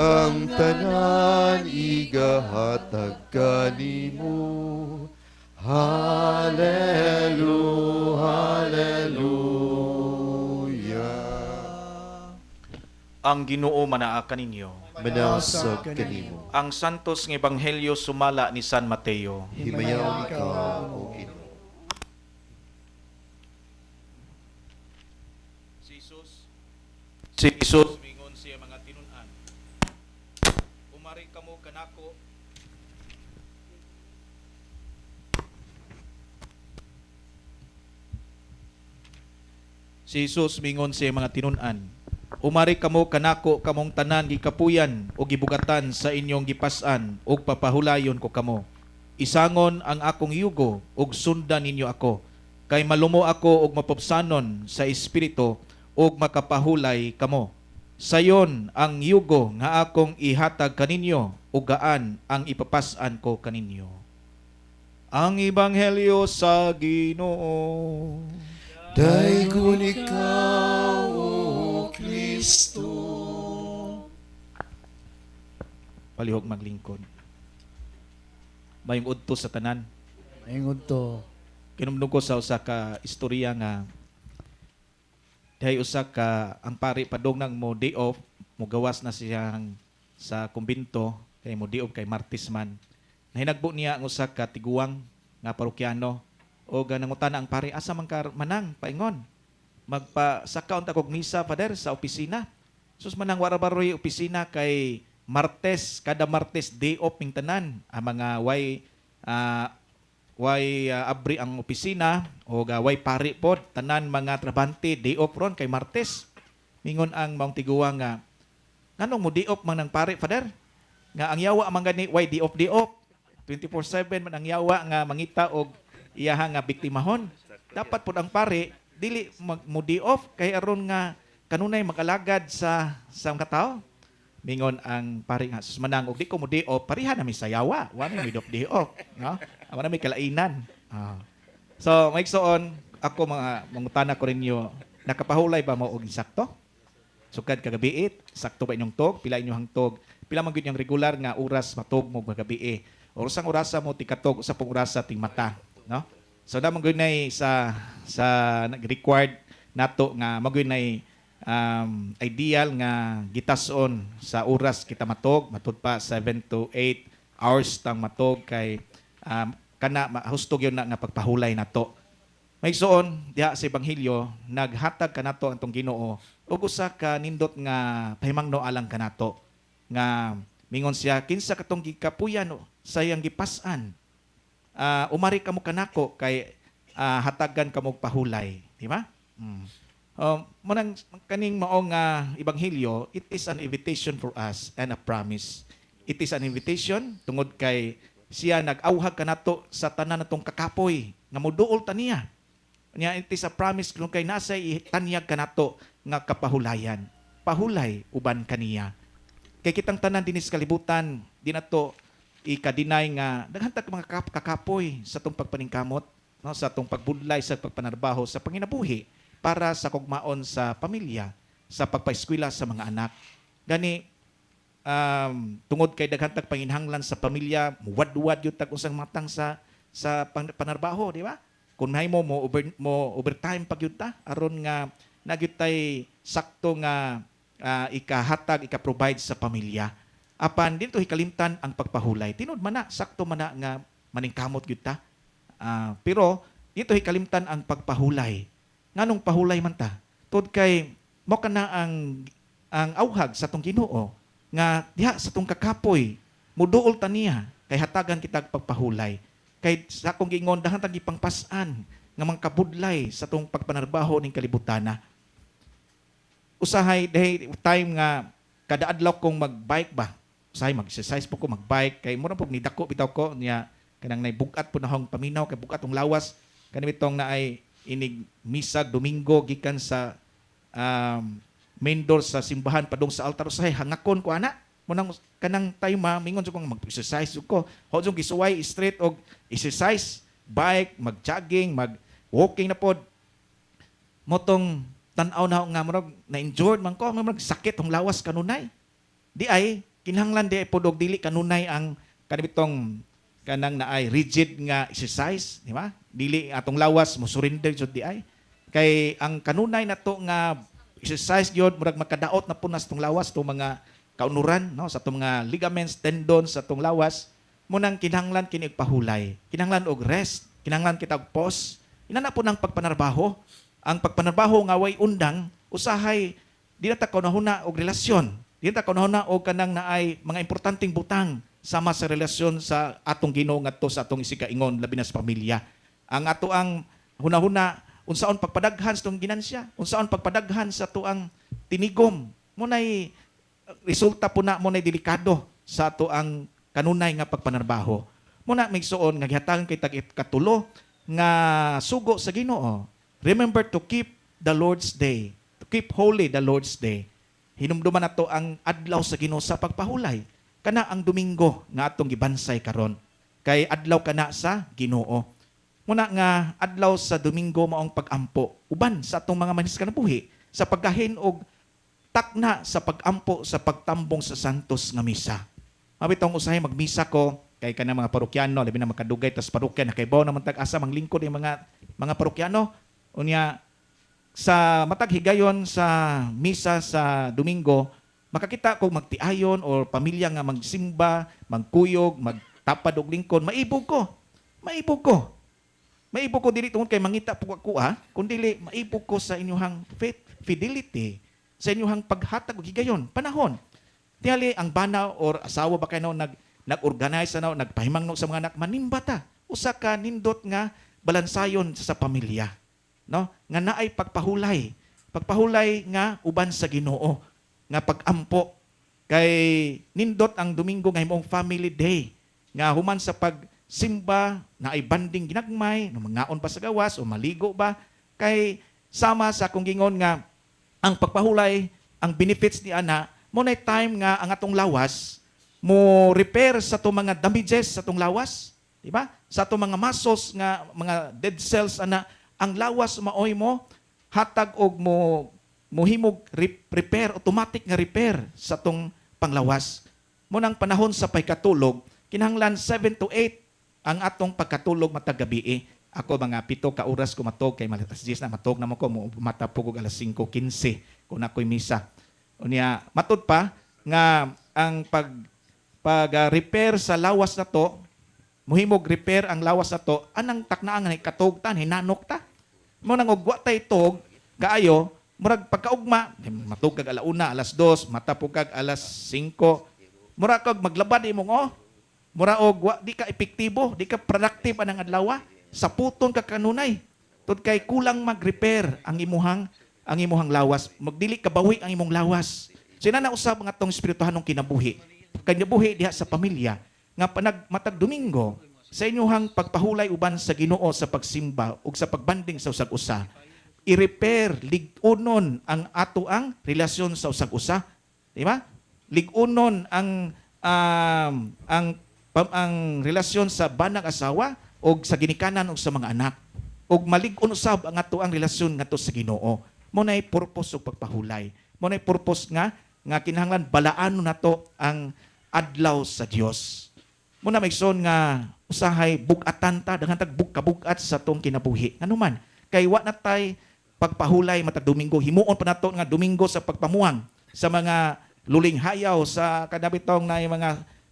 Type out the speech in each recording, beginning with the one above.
ang tanan igahatag kanimo. Hallelujah, hallelujah. Ang Ginoo manaa kaninyo. Manasag kanimo. Ang santos nga ebanghelyo sumala ni San Mateo. Himayaw ikaw, O Ginoo. Si Jesus Si Jesus mingon siya mga tinun-an. Umari kamo kanako Si Jesus mingon siya mga tinun-an. Umari kamo kanako kamong tanan gikapuyan o gibugatan sa inyong gipasan ug papahulayon ko kamo. Isangon ang akong yugo ug sundan ninyo ako. Kay malumo ako ug mapupsanon sa espiritu ug makapahulay kamo. Sayon ang yugo nga akong ihatag kaninyo ug gaan ang ipapasan ko kaninyo. Ang ebanghelyo sa Ginoo. Daigon ikaw, O Kristo. Palihog maglingkod. Mayong udto sa tanan. Ingon to. Kinumdum ko sa usa ka istorya nga Dihay usa ka ang pari padong nang mo day off, mo gawas na siyang sa kumbinto kay mo off kay Martis man. Nahinagbo niya ang usa ka tiguang nga parokyano o ganangutan ang pari asa man ka manang paingon. Magpa sakaon ta kog misa pader sa opisina. Sus manang warabaroy opisina kay Martes kada Martes day off ning tanan ang mga way ah, way uh, abri ang opisina o uh, way pari pod tanan mga trabante day off ron kay Martes. Mingon ang maong tiguwa nga nganong mo day off man ng pari father? Nga ang yawa man gani way day off day off. 24/7 man ang yawa nga mangita og iyaha nga biktimahon. Dapat pod ang pari dili mo day off kay aron nga kanunay magalagad sa sa mga tao. Mingon ang pari nga manang og di ko mo day off pariha na mi sa yawa. Wa mi off day off, no? Amo na may kalainan. Ah. So, maigsoon, ako mga mangutana ko rinyo, nakapahulay ba mo og insakto? Sukad kagabi sakto ba inyong tog? Pila inyong hangtog? Pila man gyud yung regular nga oras matog mo kagabi Orasang orasa mo tikatog sa pong orasa ting mata, no? So na gyud nay sa sa required nato nga magoy nay um, ideal nga gitason sa oras kita matog matud pa 7 to 8 hours tang matog kay um, kana mahustog yun na nga pagpahulay nato. May suon diha sa ebanghelyo naghatag kanato antong Ginoo ug usa ka nindot nga pahimangno alang kanato nga mingon siya kinsa katong gikapuyan o, sa iyang gipas-an. Ah, umari kamo kanako kay ah, hatagan kamo pahulay, di ba? Mm. Um, munang kaning maong nga ebanghelyo, it is an invitation for us and a promise. It is an invitation tungod kay siya nag-awhag kanato sa tanan natong kakapoy nga moduol ta niya. Nya it is a promise kung kay nasa tanyag kanato nga kapahulayan. Pahulay uban kaniya. Kay kitang tanan dinis kalibutan, di na to ikadinay nga daghantag mga kap- kakapoy sa tong pagpaningkamot, no, sa tong pagbudlay sa pagpanarbaho sa panginabuhi para sa kugmaon sa pamilya, sa pagpaeskwela sa mga anak. Gani um, tungod kay daghantag panginhanglan sa pamilya, muwad-wad yung tag usang matang sa sa pan- panarbaho, di ba? May mo mo over, mo overtime pag yun ta, aron nga nagyud tay sakto nga ah, ikahatag, ika-provide sa pamilya. Apan dito hikalimtan ang pagpahulay. Tinud man na, sakto man na nga maningkamot gyud ta. Ah, pero dito hikalimtan ang pagpahulay. Nganong pahulay man ta? Tod kay mo kana ang ang awhag sa tong Ginoo nga diha sa tong kakapoy muduol ta niya kay hatagan kita pagpahulay kay sa akong giingon dahan tag ipangpasan nga mga kabudlay sa tong pagpanarbaho ning kalibutana usahay dahi time nga kada adlaw kong magbike ba? Usahay mag-exercise po ko magbike. Kay mura pog nidako bitaw ko. Niya kanang nay bugat po na hong paminaw kay bugat tong lawas. Kani bitong na ay inig misag domingo gikan sa um, main door sa simbahan padung sa altar. Usahay hangakon ko ana. Munang kanang time ma mingon sa kong mag-exercise ko. Ho jung gisuway straight og exercise bike mag-jogging mag walking na pod. Motong tan-aw na nga murag na injured man ko murag sakit ang lawas kanunay di ay kinahanglan di pod og dili kanunay ang kanibitong kanang naay rigid nga exercise, di ba? Dili atong lawas mo surrender jud di ay. Kay ang kanunay na to nga exercise gyud murag makadaot na punas tong lawas tong mga kaunuran no sa tong mga ligaments, tendons sa tong lawas mo nang kinahanglan kini pahulay. Kinahanglan og rest, kinahanglan kita og pause. Ina na po ng pagpanarbaho. Ang pagpanarbaho nga way undang usahay di na ta kunahuna og relasyon. Di na ta kunahuna og kanang naay mga importanteng butang sama sa relasyon sa atong Ginoo ngadto sa atong isikaingon labi na sa pamilya. Ang ato ang hunahuna unsaon pagpadaghan sa tong ginansya, unsaon pagpadaghan sa tuang tinigom. Mo nay resulta po na mo nay delikado sa ato ang kanunay nga pagpanarbaho. Mo na migsuon nga gihatangan kay tag katulo nga sugo sa Ginoo. Remember to keep the Lord's day. To keep holy the Lord's day. Hinumduman nato ang adlaw sa Ginoo sa pagpahulay. Kana ang Domingo nga atong gibansay karon. Kay adlaw kana sa Ginoo. Muna nga adlaw sa Domingo maong pagampo uban sa atong mga manis kanabuhi sa paggahin og takna sa pagampo sa pagtambong sa santos nga misa. Mabitong usahay magmisa ko kay kana mga parokyano labi na makadugay tas parokya na kay bawo naman tag-asa mang lingkod yung mga mga parokyano unya sa matag higayon sa misa sa Domingo makakita ko magtiayon or pamilya nga magsimba, magkuyog, magtapad og lingkod, maibog ko. Maibog ko. Maibog ko dili tungod kay mangita po ako ha, kundi maibog ko sa inyong faith, fidelity, sa inyong paghatag og higayon, panahon. Tiyali ang bana or asawa ba kayo nag nag-organize na nagpahimang no sa mga anak manimbata. Usa ka nindot nga balansayon sa pamilya. No? Nga naay pagpahulay. Pagpahulay nga uban sa Ginoo nga pagampo kay nindot ang Domingo nga imong family day nga human sa pagsimba na ay banding ginagmay no mangaon pa sa gawas o maligo ba kay sama sa akong gingon nga ang pagpahulay ang benefits ni ana mo na time nga ang atong lawas mo repair sa to mga damages sa tong lawas di ba sa to mga muscles nga mga dead cells ana ang lawas maoy mo hatag og mo mohimog re- repair automatic nga repair sa tong panglawas. Mo nang panahon sa pagkatulog kinahanglan 7 to 8 ang atong pagkatulog matag gabi ako mga pito ka oras ko matog kay malas 10 na matog na mo ko matapog og alas 5:15 kung ako'y misa. Unya matud pa nga ang pag pag ah, repair sa lawas na to muhimog repair ang lawas na to anang taknaan nga katugtan hinanok ta mo nang ugwa tay tog kaayo murag pagkaugma matug kag alauna alas 2 matapog kag alas 5 mura kag maglabad imong oh. Mura og wa di ka epektibo di ka productive anang adlaw sa puton ka kanunay. Tud kay kulang mag-repair ang imuhang ang imuhang lawas. Magdili kabawi ang imong lawas. Sina na usab nga tong espirituhanong kinabuhi. Kinabuhi diha sa pamilya. Nga panag matag Domingo sa inyong pagpahulay uban sa Ginoo sa pagsimba ug sa pagbanding sa usag usa i-repair ligunon ang ato ang relasyon sa usag usa. Di ba? Ligunon ang um, ang pam- ang relasyon sa banang asawa o sa ginikanan o sa mga anak. Ug malig-on usab ang ato ang relasyon ngadto sa Ginoo. Mo nay purpose og pagpahulay. Mo nay purpose nga nga kinahanglan balaanon nato ang adlaw sa Dios mo na maigsoon nga usahay bugatan ta daghan tag bug kabugat sa tong kinabuhi. Nganuman kay wa na tay pagpahulay matag Domingo. Himuon pa nato nga Domingo sa pagpamuang sa mga luling hayaw sa kadabitong na mga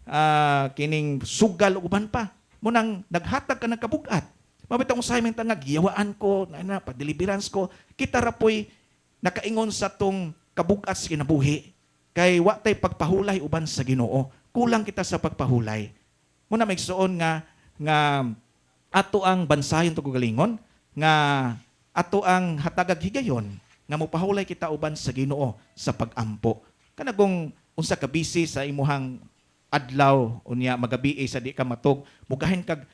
ah, kining sugal ug uban pa. Mo nang naghatag ka ng kabugat. Mabitong usahay man nga giyawaan ko na, na pa deliverance ko. Kita ra po'y nakaingon sa tong kabugat sa kinabuhi. Kay wa tay pagpahulay uban sa Ginoo. Kulang kita sa pagpahulay mo na maigsuon nga nga ato ang bansayon to galingon nga ato ang hatagag higayon nga mopahulay kita uban sa Ginoo sa pagampo. Kanagong unsa ka sa imuhang adlaw unya magabi sa di ka matog mugahin kag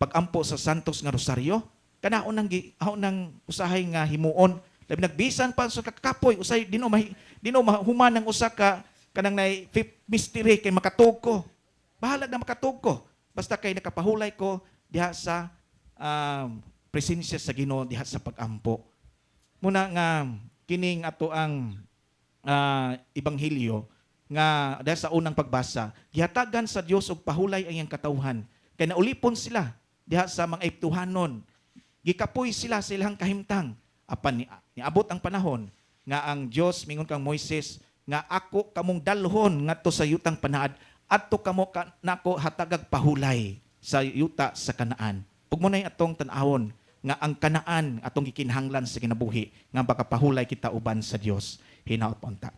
pagampo sa Santos nga Rosaryo kana unang gi nang usahay nga himuon. Labi nagbisan pa sa kakapoy usay dino mahi dino mahuman ng usa ka kanang nay mystery kay makatug ko bahala na makatug ko basta kay nakapahulay ko diha sa um, presensya sa Ginoo diha sa pagampo muna nga kining ato ang ah, ebanghelyo nga dahil sa unang pagbasa, gihatagan sa Dios og pahulay ang iyang katawhan. Kay naulipon sila diha sa mga Eptuhanon. Gikapoy sila sa ilang kahimtang. Apan ni, niabot ang panahon nga ang Dios mingon kang Moises nga ako kamong dalhon ngadto sa yutang panaad adto kamo ka, nako hatagag pahulay sa yuta sa kanaan. Ug mo nay atong tan-awon nga ang kanaan atong gikinahanglan sa kinabuhi nga makapahulay kita uban sa Dios. Hinaot unta.